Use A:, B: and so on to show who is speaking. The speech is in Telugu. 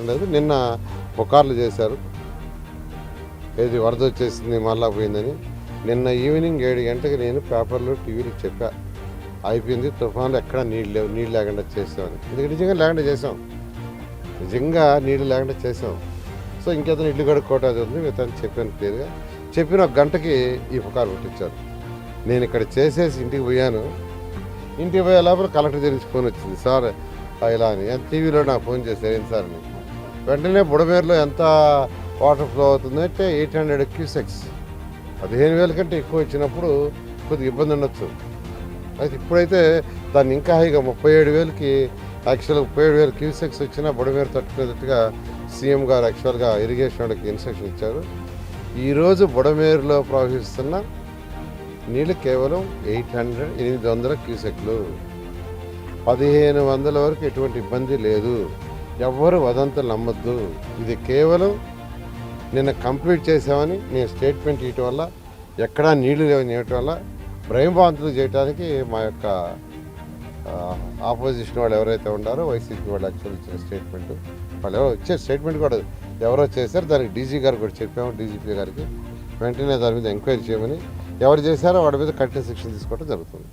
A: అవసరం లేదు. నిన్న పుకార్లు చేశారు. ఏది వరద వచ్చేసింది మళ్ళా పోయిందని. నిన్న ఈవినింగ్ ఏడు గంటకి నేను పేపర్లో టీవీలో చెప్పా. అయిపోయింది తుఫాన్లు ఎక్కడ నీళ్ళు లేవు నీళ్ళు లేకుండా చేసామని ఎందుకంటే నిజంగా లేకుండా చేసాం నిజంగా నీళ్ళు లేకుండా చేసాం సో ఇంకేతను ఇల్లు కడుక్కోవటం అది ఉంది మిగతా చెప్పాను క్లియర్గా. చెప్పిన ఒక గంటకి ఈ పుకారు పుట్టించారు. నేను ఇక్కడ చేసేసి ఇంటికి పోయాను. ఇంటికి పోయే లోపల కలెక్టర్ తెలిసి ఫోన్ వచ్చింది సార్ ఇలా అని. టీవీలో నాకు ఫోన్ చేశారు ఏంటి సార్ అని. వెంటనే బుడమేరులో ఎంత వాటర్ ఫ్లో అవుతుంది అంటే ఎయిట్ హండ్రెడ్ క్యూసెక్స్. పదిహేను వేల కంటే ఎక్కువ వచ్చినప్పుడు కొద్దిగా ఇబ్బంది ఉండొచ్చు. అయితే ఇప్పుడైతే దాన్ని ఇంకా హైగా ముప్పై ఏడు వేలకి యాక్చువల్గా ముప్పై ఏడు వేల క్యూసెక్స్ వచ్చినా బుడమేరు తట్టుకునేటట్టుగా సీఎం గారు యాక్చువల్గా ఇరిగేషన్ వాడికి ఇన్స్ట్రక్షన్ ఇచ్చారు. ఈరోజు బుడమేరులో ప్రవహిస్తున్న నీళ్ళు కేవలం ఎయిట్ హండ్రెడ్ ఎనిమిది వందల క్యూసెక్లు. పదిహేను వందల వరకు ఎటువంటి ఇబ్బంది లేదు. ఎవ్వరు వదంతులు నమ్మద్దు. ఇది కేవలం నిన్న కంప్లీట్ చేసామని నేను స్టేట్మెంట్ ఇవ్వటం వల్ల ఎక్కడా నీళ్ళు లేవని ఇవ్వటం వల్ల భయభ్రాంతులు చేయడానికి మా యొక్క ఆపోజిషన్ వాళ్ళు ఎవరైతే ఉన్నారో వైసీపీ వాళ్ళు యాక్చువల్ ఇచ్చిన స్టేట్మెంట్ వాళ్ళు ఎవరో ఇచ్చే స్టేట్మెంట్ కూడా ఎవరో చేశారు దానికి డీజీ గారు కూడా చెప్పాము డీజీపీ గారికి. వెంటనే దాని మీద ఎంక్వైరీ చేయమని ఎవరు చేశారో వాడి మీద కఠిన శిక్షణ తీసుకోవడం జరుగుతుంది.